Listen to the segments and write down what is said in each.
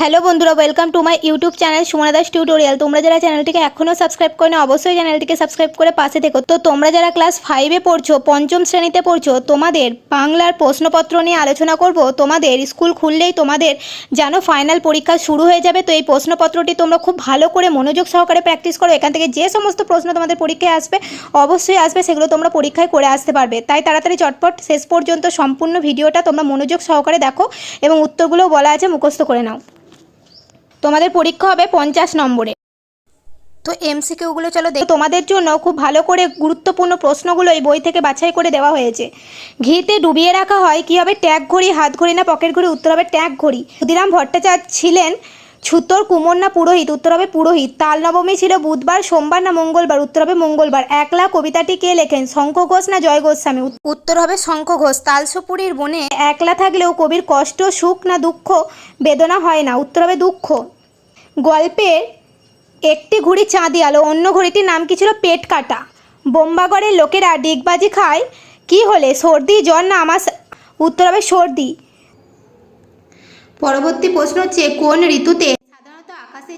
Hello বন্ধুরা welcome to my YouTube channel Sumana Das tutorial তোমরা যারা চ্যানেলটিকে এখনও সাবস্ক্রাইব করে না অবশ্যই চ্যানেলটিকে সাবস্ক্রাইব করে পাশে থেকো। তো তোমরা যারা ক্লাস ফাইভে পড়ছো, পঞ্চম শ্রেণীতে পড়ছো, তোমাদের বাংলার প্রশ্নপত্র নিয়ে আলোচনা করব। তোমাদের স্কুল খুললেই তোমাদের যেন ফাইনাল পরীক্ষা শুরু হয়ে যাবে। তো এই প্রশ্নপত্রটি তোমরা খুব ভালো করে মনোযোগ সহকারে প্র্যাকটিস করো। এখান থেকে যে সমস্ত প্রশ্ন তোমাদের পরীক্ষায় আসবে, অবশ্যই আসবে, সেগুলো তোমরা পরীক্ষায় করে আসতে পারবে। তাই তাড়াতাড়ি চটপট শেষ পর্যন্ত সম্পূর্ণ ভিডিওটা তোমরা মনোযোগ সহকারে দেখো এবং উত্তরগুলোও বলা আছে, মুখস্থ করে নাও। তোমাদের পরীক্ষা হবে পঞ্চাশ নম্বরে। তো এমসিকিউগুলো চলো দেখো। তোমাদের জন্য খুব ভালো করে গুরুত্বপূর্ণ প্রশ্নগুলো এই বই থেকে বাছাই করে দেওয়া হয়েছে। ঘিতে ডুবিয়ে রাখা হয় কী হবে ট্যাগ ঘড়ি হাত ঘড়ি না পকেট ঘড়ি উত্তর হবে ট্যাগ ঘড়ি। ক্ষুদিরাম ভট্টাচার্য ছিলেন ছুতোর কুমোর না পুরোহিত উত্তর হবে পুরোহিত। তাল নবমী ছিল বুধবার, সোমবার না মঙ্গলবার? উত্তর হবে মঙ্গলবার। একলা কবিতাটি কে লেখেন? শঙ্খ ঘোষ না জয় গোস্বামী? উত্তর হবে শঙ্খ ঘোষ। তালসুপুরীর বনে একলা থাকলেও কবির কষ্ট, সুখ না দুঃখ, বেদনা হয় না। উত্তর হবে দুঃখ। গল্পের একটি ঘুড়ি চাঁদিয়ালো অন্য ঘুড়িটির নাম কি ছিল? পেট কাটা। বোম্বাগড়ের লোকেরা ডিগবাজি খায়। কি হলে? সর্দি, জ্বর না আমার উত্তর হবে সর্দি। পরবর্তী প্রশ্ন হচ্ছে, কোন ঋতুতে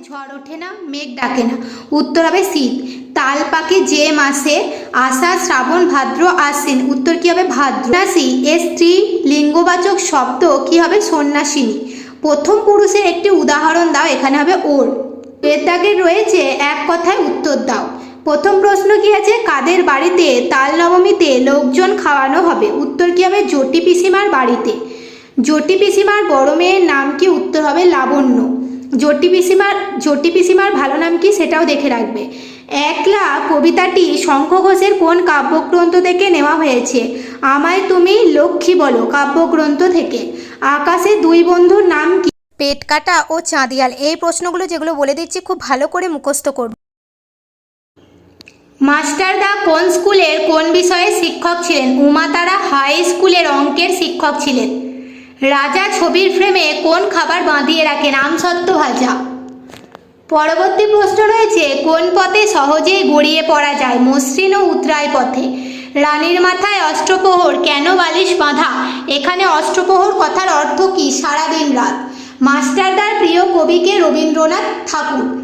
ঝড় ওঠে না, মেঘ ডাকে না। উত্তর হবে শীত। তাল পাকে যে মাসে আষাঢ় শ্রাবণ ভাদ্র আশ্বিন উত্তর কি হবে ভাদ্র? সন্ন্যাসী, এ স্ত্রী লিঙ্গবাচক শব্দ কি হবে? সন্ন্যাসিনী। প্রথম পুরুষের একটি উদাহরণ দাও, এখানে হবে ওর। এর রয়েছে এক কথায় উত্তর দাও। প্রথম প্রশ্ন কি আছে? কাদের বাড়িতে তাল নবমীতে লোকজন খাওয়ানো হবে? উত্তর কি হবে? জটি পিসিমার বাড়িতে। জটি পিসিমার বড় মেয়ের নাম কি? উত্তর হবে লাবণ্য। জটি পিসিমার জটি পিসিমার ভালো নাম কি সেটাও দেখে রাখবে। একলা কবিতাটি শঙ্খ ঘোষের কোন কাব্যগ্রন্থ থেকে নেওয়া হয়েছে? আমায় তুমি লক্ষ্মী বলো কাব্যগ্রন্থ থেকে। আকাশে দুই বন্ধুর নাম কি? পেট কাটা ও চাঁদিয়াল এই প্রশ্নগুলো যেগুলো বলে দিচ্ছি খুব ভালো করে মুখস্থ করবে। মাস্টারদা কোন স্কুলের কোন বিষয়ে শিক্ষক ছিলেন? উমাতারা হাই স্কুলের অঙ্কের শিক্ষক ছিলেন। রাজা ছবির ফ্রেমে কোন খাবার বাঁধিয়ে রাখেন আমসত্ত্ব ভাজা? পরবর্তী প্রশ্ন রয়েছে, কোন পথে সহজেই গড়িয়ে পড়া যায়, মসৃণ ও উতরায় পথে? রানীর মাথায় অষ্টপ্রহর কেন বালিশ বাঁধা? এখানে অষ্টপ্রহর কথার অর্থ কি? সারাদিন রাত। মাস্টারদার প্রিয় কবিকে রবীন্দ্রনাথ ঠাকুর।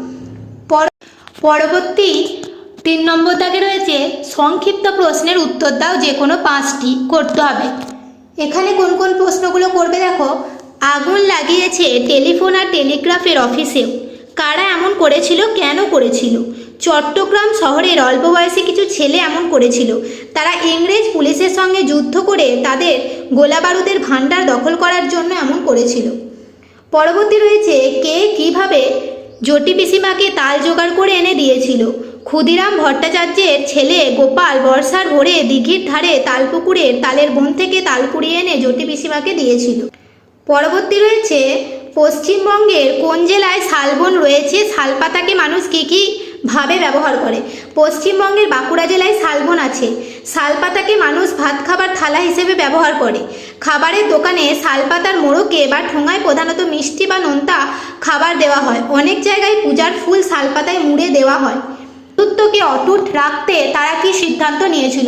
পর- পরবর্তী তিন নম্বর দাগে রয়েছে, সংক্ষিপ্ত প্রশ্নের উত্তর দাও, যে কোনো পাঁচটি করতে হবে। এখানে কোন কোন প্রশ্নগুলো করবে দেখো? আগুন লাগিয়েছে টেলিফোন আর টেলিগ্রাফের অফিসেও কারা এমন করেছিল, কেন করেছিল? চট্টগ্রাম শহরের অল্প বয়সী কিছু ছেলে এমন করেছিল। তারা ইংরেজ পুলিশের সঙ্গে যুদ্ধ করে তাদের গোলাবারুদের ভাণ্ডার দখল করার জন্য এমন করেছিল। পরবর্তী রয়েছে কে কীভাবে জটি পিসিমাকে তাল জোগাড় করে এনে দিয়েছিল। ক্ষুদিরাম ভট্টাচার্যের ছেলে গোপাল বর্ষার ভোরে দিঘির ধারে তালপুকুরের তালের বন থেকে তাল কুড়িয়ে এনে জটি পিসিমাকে দিয়েছিল। পরবর্তী রয়েছে, পশ্চিমবঙ্গের কোন জেলায় শালবন রয়েছে, শালপাতাকে মানুষ কী কী ভাবে ব্যবহার করে? পশ্চিমবঙ্গের বাঁকুড়া জেলায় শালবন আছে। শালপাতাকে মানুষ ভাত খাবার থালা হিসেবে ব্যবহার করে। খাবারের দোকানে শালপাতার মোড়কে বা ঠোঙায় প্রধানত মিষ্টি বা নোনতা খাবার দেওয়া হয়। অনেক জায়গায় পূজার ফুল শালপাতায় মুড়ে দেওয়া হয়। বন্ধুত্বকে অটুট রাখতে তারা কি সিদ্ধান্ত নিয়েছিল?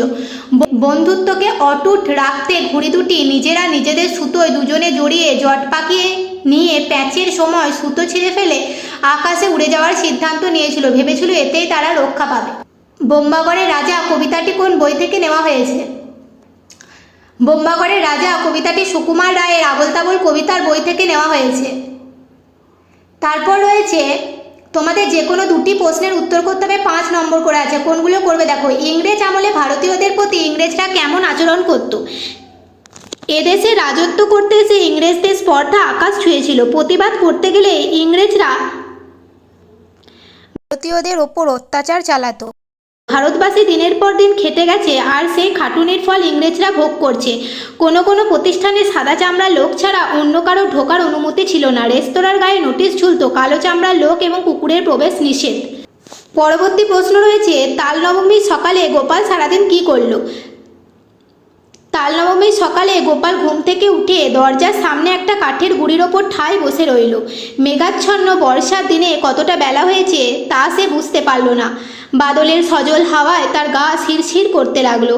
বন্ধুত্বকে অটুট রাখতে ঘুড়ি দুটি নিজেরা নিজেদের সুতোয় দুজনে জড়িয়ে জট পাকিয়ে নিয়ে প্যাচের সময় সুতো ছিঁড়ে ফেলে আকাশে উড়ে যাওয়ার সিদ্ধান্ত নিয়েছিল। ভেবেছিল এতেই তারা রক্ষা পাবে। বোম্বাগড়ের রাজা, কবিতাটি কোন বই থেকে নেওয়া হয়েছে? বোম্বাগড়ের রাজা, কবিতাটি সুকুমার রায়ের আবল তাবল কবিতার বই থেকে নেওয়া হয়েছে। তারপর রয়েছে তোমাদের যে কোনো দুটি প্রশ্নের উত্তর করতে হবে, পাঁচ নম্বর করে আছে। কোনগুলো করবে দেখো? ইংরেজ আমলে ভারতীয়দের প্রতি ইংরেজরা কেমন আচরণ করত? এদেশে রাজত্ব করতে এসে ইংরেজদের স্পর্ধা আকাশ ছুঁয়েছিল। প্রতিবাদ করতে গেলে ইংরেজরা ভারতীয়দের ওপর অত্যাচার চালাতো। ভারতবাসী দিনের পর দিন খেটে গেছে আর সেই খাটুনির ফল ইংরেজরা ভোগ করছে। কোনো কোনো প্রতিষ্ঠানে সাদা চামড়া লোক ছাড়া অন্য কারও ঢোকার অনুমতি ছিল না। রেস্তোরাঁর গায়ে নোটিশ ঝুলত, কালো চামড়ার লোক এবং কুকুরের প্রবেশ নিষেধ। পরবর্তী প্রশ্ন রয়েছে, তাল নবমীর সকালে গোপাল সারাদিন কি করল? তাল নবমীর সকালে গোপাল ঘুম থেকে উঠে দরজার সামনে একটা কাঠের গুড়ির ওপর ঠাই বসে রইল। মেঘাচ্ছন্ন বর্ষার দিনে কতটা বেলা হয়েছে তা সে বুঝতে পারল না। বাদলের সজল হাওয়ায় তার গা শিরশির করতে লাগল।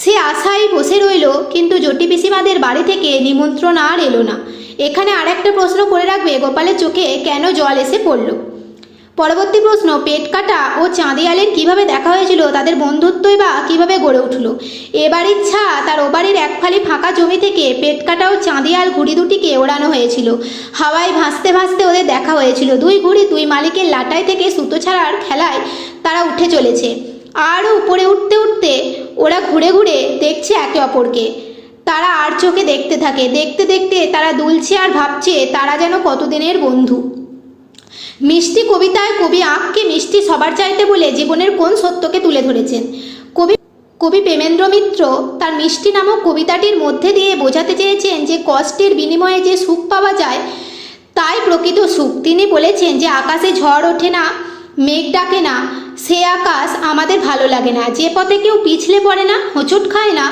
সে আশায় বসে রইল, কিন্তু জটি পিসিমাদের বাড়ি থেকে নিমন্ত্রণ আর এলো না। এখানে আর একটা প্রশ্ন করে রাখবে গোপালের চোখে কেন জল এসে পড়ল। পরবর্তী প্রশ্ন, পেট কাটা ও চাঁদিয়ালের কীভাবে দেখা হয়েছিল, তাদের বন্ধুত্বই বা কীভাবে গড়ে উঠল? এবার ইচ্ছা, তার ওবারের এক ফালি ফাঁকা জমি থেকে পেট কাটা ও চাঁদিয়াল ঘুড়ি দুটিকে ওড়ানো হয়েছিল। হাওয়ায় ভাসতে ভাসতে ওদের দেখা হয়েছিল। দুই ঘুড়ি দুই মালিকের লাটাই থেকে সুতো ছাড়ার খেলায় তারা উঠে চলেছে। আরও উপরে উঠতে উঠতে ওরা ঘুরে ঘুরে দেখছে একে অপরকে। তারা আর চোখে দেখতে থাকে। দেখতে দেখতে তারা দুলছে আর ভাবছে, তারা যেন কতদিনের বন্ধু। মিষ্টি কবিতায় কবি আঁককে মিষ্টি সবার চাইতে বলে জীবনের কোন সত্যকে তুলে ধরেছেন? কবি কবি প্রেমেন্দ্র মিত্র তার মিষ্টি নামক কবিতাটির মধ্যে দিয়ে বোঝাতে চেয়েছেন যে কষ্টের বিনিময়ে যে সুখ পাওয়া যায়, তাই প্রকৃত সুখ। তিনি বলেছেন যে আকাশে ঝড় ওঠে না, মেঘ ডাকে না, সে আকাশ আমাদের ভালো লাগে না। যে পথে কেউ পিছলে পড়ে না, হোঁচট খায় না,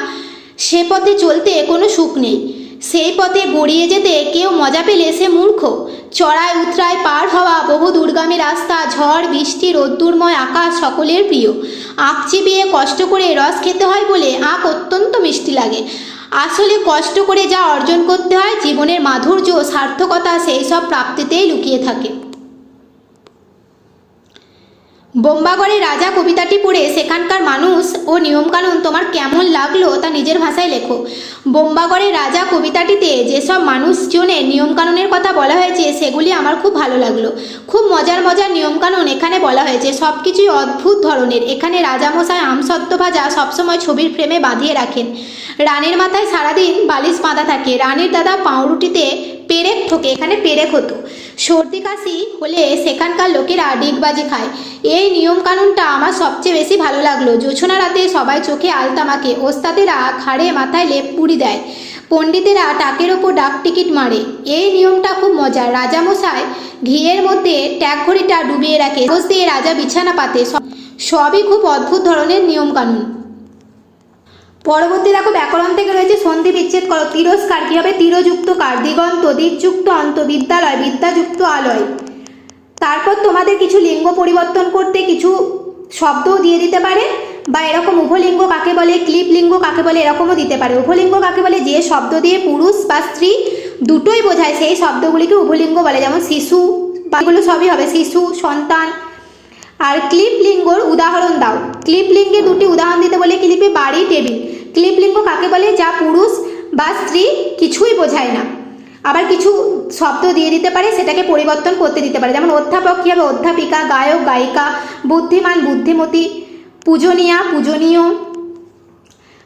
সে পথে চলতে কোনো সুখ নেই। সেই পথে গড়িয়ে যেতে কেউ মজা পেলে সে মূর্খ। চড়ায় উতরায় পার হওয়া বহু দুর্গামী রাস্তা, ঝড়, বৃষ্টি, রোদ্দুরময় আকাশ সকলের প্রিয়। আঁক চিপিয়ে কষ্ট করে রস খেতে হয় বলে আঁক অত্যন্ত মিষ্টি লাগে। আসলে কষ্ট করে যা অর্জন করতে হয় জীবনের মাধুর্য, সার্থকতা সেই সব প্রাপ্তিতেই লুকিয়ে থাকে। বোম্বাগড়ে রাজা কবিতাটি পড়ে সেখানকার মানুষ ও নিয়মকানুন তোমার কেমন লাগল তা নিজের ভাষায় লেখো। বোম্বাগড়ের রাজা কবিতাটিতে যেসব মানুষজনের নিয়মকানুনের কথা বলা হয়েছে, সেগুলি আমার খুব ভালো লাগল। খুব মজার মজার নিয়মকানুন এখানে বলা হয়েছে। সব কিছুই অদ্ভুত ধরনের। এখানে রাজামশাই আমসত্ত্ব ভাজা সবসময় ছবির ফ্রেমে বাঁধিয়ে রাখেন। রানের মাথায় সারাদিন বালিশ বাঁধা থাকে। রানীর দাদা পাউরুটিতে পেরেক ঠোকে। এখানে পেরেক হতো। সর্দি কাশি হলে সেখানকার লোকেরা ডিগবাজি খায়। এই নিয়মকানুনটা আমার সবচেয়ে বেশি ভালো লাগল। জোছনা রাতে সবাই চোখে আলতা মাখে, ওস্তাদেরা ঘাড়ে মাথায় লেপ পুড়ি দেয়। পণ্ডিতেরা টাকের ওপর ডাক টিকিট মারে। এই নিয়মটা খুব মজার। রাজামশাই ঘিয়ের মধ্যে ট্যাগ ঘড়িটা ডুবিয়ে রাখে। দিয়ে রাজা বিছানা পাতে। সবই খুব অদ্ভুত ধরনের নিয়মকানুন। পরবর্তী দেখো ব্যাকরণ থেকে রয়েছে সন্ধি বিচ্ছেদ করো। তিরস্কার, কী হবে? তীরযুক্ত কার? দিগন্ত, দিকযুক্ত অন্ত বিদ্যালয় বিদ্যাযুক্ত আলয়। তারপর তোমাদের কিছু লিঙ্গ পরিবর্তন করতে কিছু শব্দও দিয়ে দিতে পারে, বা এরকম উভলিঙ্গ কাকে বলে ক্লিপ লিঙ্গ কাকে বলে, এরকমও দিতে পারে। উভলিঙ্গ কাকে বলে? যে শব্দ দিয়ে পুরুষ বা স্ত্রী দুটোই বোঝায়, সেই শব্দগুলিকে উভলিঙ্গ বলে। যেমন শিশু বা এগুলো সবই হবে। শিশু, সন্তান আর ক্লিপ লিঙ্গর উদাহরণ দাও। ক্লিপ লিঙ্গে দুটি উদাহরণ দিতে বলে ক্লিপে বাড়ি, টেবিল। ক্লিপ লিঙ্গ কাকে বলে? যা পুরুষ বা স্ত্রী কিছুই বোঝায় না। আবার কিছু শব্দ দিয়ে দিতে পারে, সেটাকে পরিবর্তন করতে দিতে পারে। যেমন অধ্যাপক কী হবে? অধ্যাপিকা, গায়ক, গায়িকা, বুদ্ধিমান, বুদ্ধিমতী, পূজনীয়া, পূজনীয়।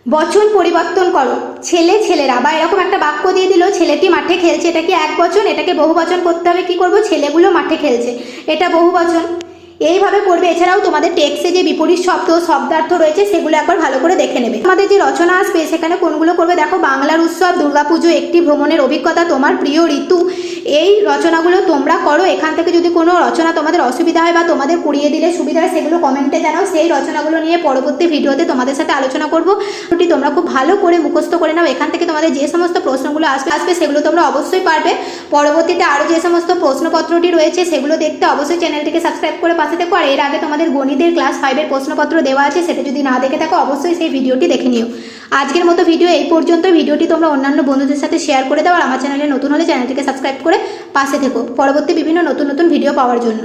বচন পরিবর্তন করো। ছেলে, ছেলেরা। বা এরকম একটা বাক্য দিয়ে দিল, ছেলেটি মাঠে খেলছে। এটা কি এক বচন? এটাকে বহু বচন করতে হবে। কি করব? ছেলেগুলো মাঠে খেলছে। এটা বহু বচন। এইভাবে করবে। এছাড়াও তোমাদের টেক্সে যে বিপরীত শব্দ, শব্দার্থ রয়েছে, সেগুলো একবার ভালো করে দেখে নেবে। আমাদের যে রচনা আসবে, সেখানে কোনগুলো করবে? দেখো, বাংলার উৎসব, দুর্গাপুজো, একটি ভ্রমণের অভিজ্ঞতা, তোমার প্রিয় ঋতু। এই রচনাগুলো তোমরা করো। এখান থেকে যদি কোনো রচনা তোমাদের অসুবিধা হয় বা তোমাদের কুড়িয়ে দিলে সুবিধা হয়, সেগুলো কমেন্টে জানাও। সেই রচনাগুলো নিয়ে পরবর্তী ভিডিওতে তোমাদের সাথে আলোচনা করব। ওটি তোমরা খুব ভালো করে মুখস্থ করে নাও। এখান থেকে তোমাদের যে সমস্ত প্রশ্নগুলো আসবে আসবে, সেগুলো তোমরা অবশ্যই পারবে। পরবর্তীতে আরও যে সমস্ত প্রশ্নপত্রটি রয়েছে, সেগুলো দেখতে অবশ্যই চ্যানেলটিকে সাবস্ক্রাইব করে পাশে থেকো আর এর আগে তোমাদের গণিতের ক্লাস ফাইভের প্রশ্নপত্র দেওয়া আছে, সেটা যদি না দেখে থাকো, অবশ্যই সেই ভিডিওটি দেখে নিও। আজকের মতো ভিডিও এই পর্যন্ত। ভিডিওটি তোমরা অন্যান্য বন্ধুদের সাথে শেয়ার করে দাও, আর আমার চ্যানেলে নতুন হলে চ্যানেলটিকে সাবস্ক্রাইব করে পাশে থেকো। পরবর্তী বিভিন্ন নতুন নতুন ভিডিও পাওয়ার জন্য।